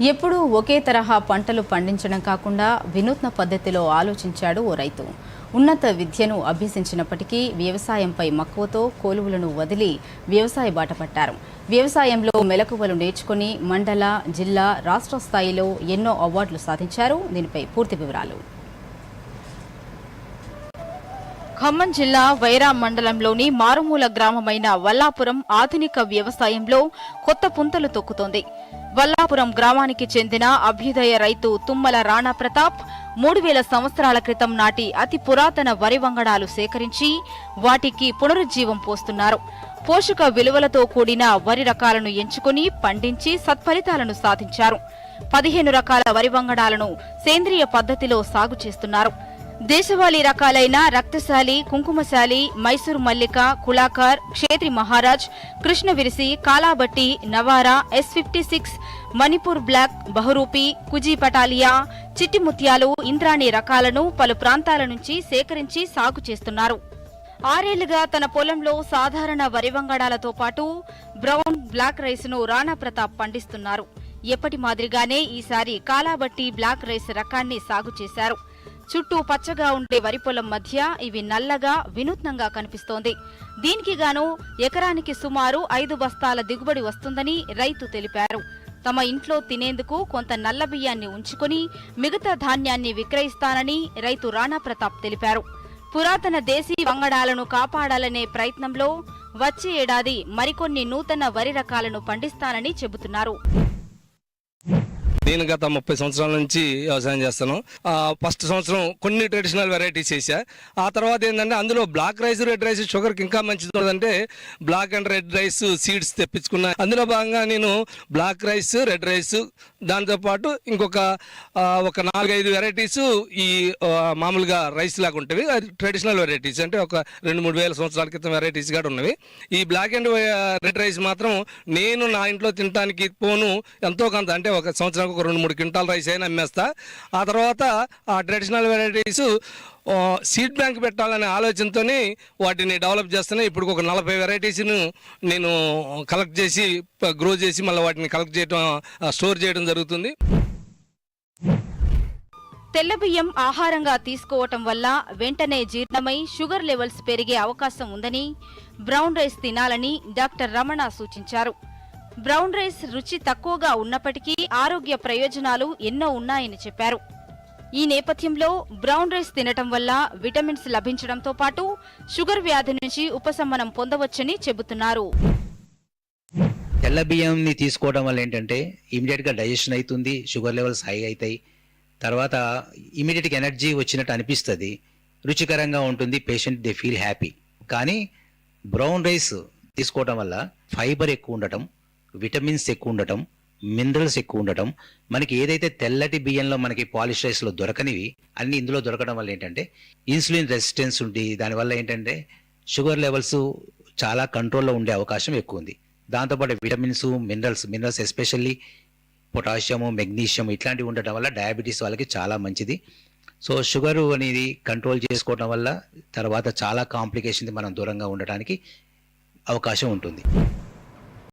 ఎప్పుడూ ఒకే తరహా పంటలు పండించడం కాకుండా వినూత్న పద్ధతిలో ఆలోచించాడు ఓ రైతు. ఉన్నత విద్యను అభ్యసించినప్పటికీ వ్యవసాయంపై మక్కువతో కోలువులను వదిలి వ్యవసాయ బాట పట్టారు. వ్యవసాయంలో మెలకువలు నేర్చుకుని మండల జిల్లా రాష్ట్ర స్థాయిలో ఎన్నో అవార్డులు సాధించారు. దీనిపై పూర్తి వివరాలు. ఖమ్మం జిల్లా వైరా మండలంలోని మారుమూల గ్రామమైన వల్లాపురం ఆధునిక వ్యవసాయంలో కొత్త పుంతలు తొక్కుతోంది. వల్లాపురం గ్రామానికి చెందిన అభ్యుదయ రైతు తుమ్మల రాణా ప్రతాప్ మూడు వేల సంవత్సరాల క్రితం నాటి అతి పురాతన వరి వంగడాలు సేకరించి వాటికి పునరుజ్జీవం పోస్తున్నారు. పోషక విలువలతో కూడిన వరి రకాలను ఎంచుకుని పండించి సత్ఫలితాలను సాధించారు. పదిహేను రకాల వరి వంగడాలను సేంద్రియ పద్ధతిలో సాగు చేస్తున్నారు. దేశవాళీ రకాలైన రక్తశాలి కుంకుమశాలి మైసూర్ మల్లిక కులాకార్ క్షేత్రి మహారాజ్ కృష్ణ విరిసి Kalabhatti Navara S fifty six Manipur black Bahurupi Kuji Patalia Chitti Mutyalu Indrani రకాలను పలు ప్రాంతాల నుంచి సేకరించి సాగు చేస్తున్నారు. ఆరేళ్ళుగా తన పొలంలో సాధారణ వరి వంగడాలతో పాటు బ్రౌన్ బ్లాక్ రైస్ను రాణా ప్రతాప్ పండిస్తున్నారు. ఎప్పటి మాదిరిగానే ఈసారి కాలాబట్టి బ్లాక్ రైస్ రకాన్ని సాగు చేశారు. చుట్టూ పచ్చగా ఉండే వరి పొలం మధ్య ఇవి నల్లగా వినూత్నంగా కనిపిస్తోంది. దీనికి గాను ఎకరానికి సుమారు ఐదు బస్తాల దిగుబడి వస్తుందని రైతు తెలిపారు. తమ ఇంట్లో తినేందుకు కొంత నల్ల బియ్యాన్ని ఉంచుకుని మిగతా ధాన్యాన్ని విక్రయిస్తానని రైతు రాణా ప్రతాప్ తెలిపారు. పురాతన దేశీ వంగడాలను కాపాడాలనే ప్రయత్నంలో వచ్చే ఏడాది మరికొన్ని నూతన వరి రకాలను పండిస్తానని చెబుతున్నారు. నేను గత ముప్పై సంవత్సరాల నుంచి వ్యవసాయం చేస్తాను. ఫస్ట్ సంవత్సరం కొన్ని ట్రెడిషనల్ వెరైటీస్ చేశా. ఆ తర్వాత ఏంటంటే అందులో బ్లాక్ రైస్ రెడ్ రైస్ షుగర్కి ఇంకా మంచిది అంటే black and red rice seeds తెప్పించుకున్నా. అందులో భాగంగా నేను బ్లాక్ రైస్ రెడ్ రైస్ దాంతోపాటు ఇంకొక ఒక నాలుగైదు వెరైటీస్ ఈ మామూలుగా రైస్ లాగా ఉంటవి. అది ట్రెడిషనల్ వెరైటీస్ అంటే ఒక రెండు మూడు వేల సంవత్సరాల క్రితం వెరైటీస్ కూడా ఉన్నవి. ఈ బ్లాక్ అండ్ రెడ్ రైస్ మాత్రం నేను నా ఇంట్లో తినడానికి పోను. ఎంతో కొంత అంటే ఒక సంవత్సరానికి ఒక రెండు మూడు క్వింటాల్ రైస్ అయినా అమ్మేస్తా. ఆ తర్వాత ఆ ట్రెడిషనల్ వెరైటీస్ సీడ్ బ్యాంక్ పెట్టాలనే ఆలోచనతోనే వాటిని డెవలప్ చేస్తున్నాయి ఇప్పుడు ఒక నలభై వెరైటీస్ను నేను కలెక్ట్ చేసి గ్రో చేసి మళ్ళీ వాటిని కలెక్ట్ చేయడం స్టోర్ చేయడం జరుగుతుంది. తెల్ల బియ్యం ఆహారంగా తీసుకోవటం వల్ల వెంటనే జీర్ణమై షుగర్ లెవెల్స్ పెరిగే అవకాశం ఉందని బ్రౌన్ రైస్ తినాలని డాక్టర్ రమణ సూచించారు. బ్రౌన్ రైస్ రుచి తక్కువగా ఉన్నప్పటికీ ఆరోగ్య ప్రయోజనాలు ఎన్నో ఉన్నాయని చెప్పారు. ఈ నేపథ్యంలో బ్రౌన్ రైస్ తినటం వల్ల విటమిన్స్ లభించడంతో పాటు షుగర్ వ్యాధి నుంచి ఉపశమనం పొందవచ్చని చెబుతున్నారు. తెల్ల బియ్యంని తీసుకోవడం వల్ల ఏంటంటే ఇమీడియట్గా డైజెషన్ అవుతుంది షుగర్ లెవెల్స్ హై అవుతాయి. తర్వాత ఇమీడియట్గా ఎనర్జీ వచ్చినట్టు అనిపిస్తుంది రుచికరంగా ఉంటుంది పేషెంట్ దే ఫీల్ హ్యాపీ. కానీ బ్రౌన్ రైస్ తీసుకోవడం వల్ల ఫైబర్ ఎక్కువ ఉండటం విటమిన్స్ ఎక్కువ ఉండటం మినరల్స్ ఎక్కువ ఉండటం మనకి ఏదైతే తెల్లటి బియ్యంలో మనకి పాలిష్ రైస్లో దొరకనివి అన్ని ఇందులో దొరకడం వల్ల ఏంటంటే ఇన్సులిన్ రెసిస్టెన్స్ ఉండి దానివల్ల ఏంటంటే షుగర్ లెవెల్స్ చాలా కంట్రోల్లో ఉండే అవకాశం ఎక్కువ ఉంది దాంతోపాటు vitamins minerals minerals especially potassium magnesium ఇట్లాంటివి ఉండటం వల్ల డయాబెటీస్ వాళ్ళకి చాలా మంచిది. సో షుగర్ అనేది కంట్రోల్ చేసుకోవడం వల్ల తర్వాత చాలా కాంప్లికేషన్ మనం దూరంగా ఉండటానికి అవకాశం ఉంటుంది.